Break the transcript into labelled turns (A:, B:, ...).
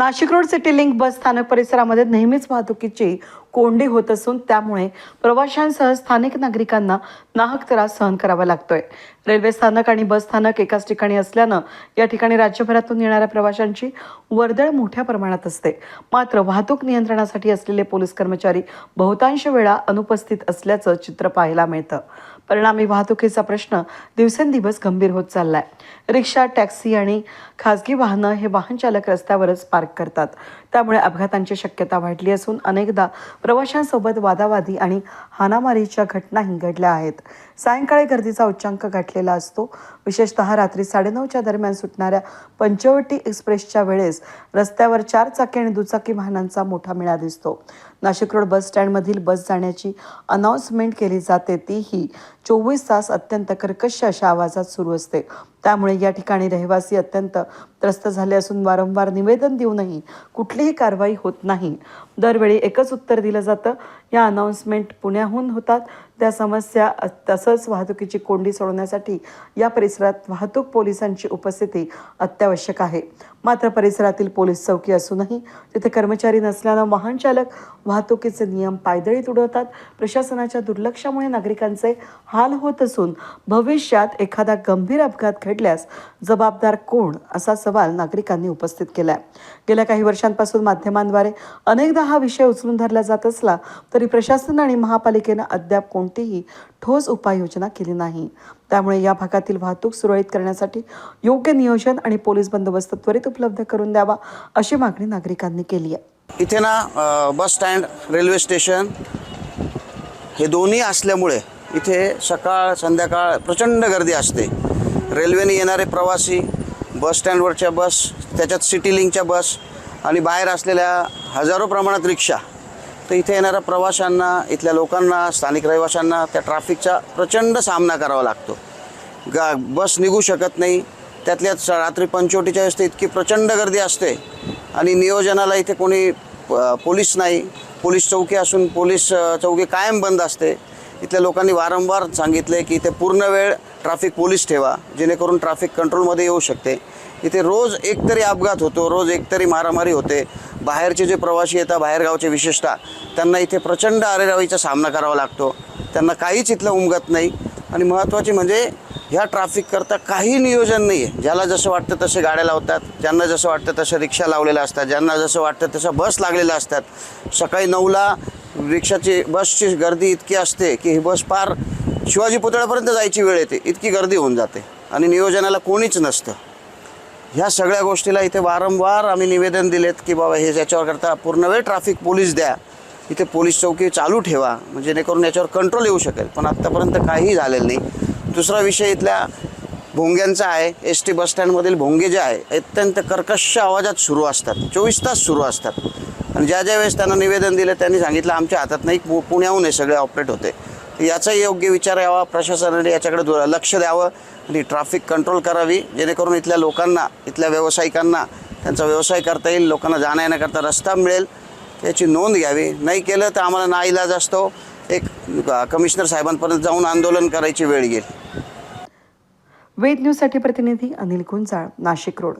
A: Nashik road city link bus स्थानक परिसरामध्ये नेहमीच वाहतुकीची कोंडी होत असून त्यामुळे प्रवाशांसह स्थानिक नागरिकांना नाहक त्रास सहन करावा लागतोय. रेल्वे स्थानक आणि बस स्थानक एकाच ठिकाणी असल्यानं या ठिकाणी राज्यभरातून येणाऱ्या प्रवाशांची वर्दळ मोठ्या प्रमाणात असते. मात्र वाहतूक नियंत्रणासाठी असलेले पोलीस कर्मचारी बहुतांश वेळा अनुपस्थित असल्याचं चित्र पाहायला मिळतं. परिणामी वाहतुकीचा प्रश्न दिवसेंदिवस गंभीर होत चाललाय. रिक्षा टॅक्सी आणि खासगी वाहनं हे वाहन चालक रस्त्यावरच पार्क करतात. त्यामुळे अपघातांची शक्यता वाढली असून अनेकदा प्रवाशांसोबत वादावादी आणि हाणामारीच्या घटनाही घडल्या आहेत. सायंकाळी गर्दीचा उच्चांक गाठलेला असतो. विशेषतः रात्री साडेनऊच्या दरम्यान सुटणाऱ्या पंचवटी एक्सप्रेसच्या वेळेस रस्त्यावर चार चाकी आणि दुचाकी वाहनांचा मोठा मेळा दिसतो. नाशिक रोड बस स्टँडमधील बस जाण्याची अनाऊन्समेंट केली जाते तीही चोवीस तास अत्यंत कर्कश अशा आवाजात सुरू असते. त्यामुळे या ठिकाणी रहिवासी अत्यंत त्रस्त झाले असून वारंवार निवेदन देऊनही कुठली कुठलीही कारवाई होत नाही. दरवेळी एकच उत्तर दिलं जातं. या अनाऊन्समेंट पुण्याहून होतात. त्या समस्या तसंच वाहतुकीची कोंडी सोडवण्यासाठी या परिसरात वाहतूक पोलिसांची उपस्थिती अत्यावश्यक आहे. मात्र परिसरातील पोलीस चौकी असूनही तिथे कर्मचारी नसल्यानं वाहन चालक वाहतुकीचे नियम पायदळीत उडवतात प्रशासनाच्या दुर्लक्षामुळे नागरिकांचे हाल होत असून भविष्यात एखादा गंभीर अपघात घडल्यास जबाबदार कोण असा सवाल नागरिकांनी उपस्थित केला आहे गेल्या काही वर्षांपासून माध्यमांद्वारे अनेकदा हा विषय उचलून धरला जात असला तरी प्रशासन आणि महापालिकेनं अद्याप कोण कोणतीही ठोस उपाययोजना केली नाही. त्यामुळे या भागातील वाहतूक सुरळीत करण्यासाठी योग्य नियोजन आणि पोलीस बंदोबस्त त्वरित उपलब्ध करून द्यावा अशी मागणी नागरिकांनी केली आहे.
B: इथे ना बस स्टँड रेल्वे स्टेशन हे दोन्ही असल्यामुळे इथे सकाळ संध्याकाळ प्रचंड गर्दी असते. रेल्वेने येणारे प्रवासी बस स्टँडवरच्या बस त्याच्यात सिटी लिंकच्या बस आणि बाहेर असलेल्या हजारो प्रमाणात रिक्षा तर इथे येणाऱ्या प्रवाशांना इथल्या लोकांना स्थानिक रहिवाशांना त्या ट्रॅफिकचा प्रचंड सामना करावा लागतो. गा बस निघू शकत नाही. त्यातल्या रात्री पंचवटीच्या वेळेस इतकी प्रचंड गर्दी असते आणि नियोजनाला इथे कोणी प- पोलीस नाही. पोलीस चौकी असून पोलीस चौकी कायम बंद असते. इथल्या लोकांनी वारंवार सांगितले की इथे पूर्ण वेळ ट्रॅफिक पोलीस ठेवा जेणेकरून ट्रॅफिक कंट्रोलमध्ये येऊ शकते. इथे रोज एकतरी अपघात होतो रोज एकतरी मारामारी होते. बाहेरचे जे प्रवासी येतात बाहेरगावचे विशेषतः त्यांना इथे प्रचंड आरेरावीचा सामना करावा लागतो. त्यांना काहीच इथलं उमगत नाही. आणि महत्त्वाचे म्हणजे ह्या ट्रॅफिककरता काही नियोजन नाही आहे ज्याला जसं वाटतं तसे गाड्या लावतात ज्यांना जसं वाटतं तसं रिक्षा लावलेल्या असतात ज्यांना जसं वाटतं तसं बस लागलेल्या असतात. सकाळी नऊला रिक्षाची बसची गर्दी इतकी असते की ही बस पार शिवाजी पुतळ्यापर्यंत जायची वेळ येते. इतकी गर्दी होऊन जाते. आणि नियोजनाला कोणीच नसतं. ह्या सगळ्या गोष्टीला इथे वारंवार आम्ही निवेदन दिलेत की बाबा हे याच्यावर करता पूर्ण वेळ ट्रॅफिक पोलीस द्या. इथे पोलीस चौकी चालू ठेवा. म्हणजे जेणेकरून याच्यावर कंट्रोल येऊ शकेल. पण आत्तापर्यंत काहीही झालेलं नाही. दुसरा विषय इथल्या भोंग्यांचा आहे. एस टी बसस्टँडमधील भोंगे जे आहे अत्यंत कर्कश आवाजात सुरू असतात. चोवीस तास सुरू असतात. आणि ज्या ज्या वेळेस त्यांना निवेदन दिलं त्यांनी सांगितलं आमच्या हातात नाही पु- पुण्याहून हे सगळे ऑपरेट होते. याचाही योग्य विचार यावा प्रशासनाने याच्याकडे दु- लक्ष द्यावं आणि ट्रॅफिक कंट्रोल करावी जेणेकरून इथल्या लोकांना इथल्या व्यावसायिकांना त्यांचा व्यवसाय करता येईल लोकांना जाण्या येण्याकरता रस्ता मिळेल याची नोंद घ्यावी. नाही केलं तर आम्हाला नाईलाज असतो. एक कमिशनर साहेबांपर्यंत जाऊन आंदोलन करायची वेळ येईल.
A: वेद न्यूजसाठी प्रतिनिधी अनिल गुंजाळ नाशिक रोड.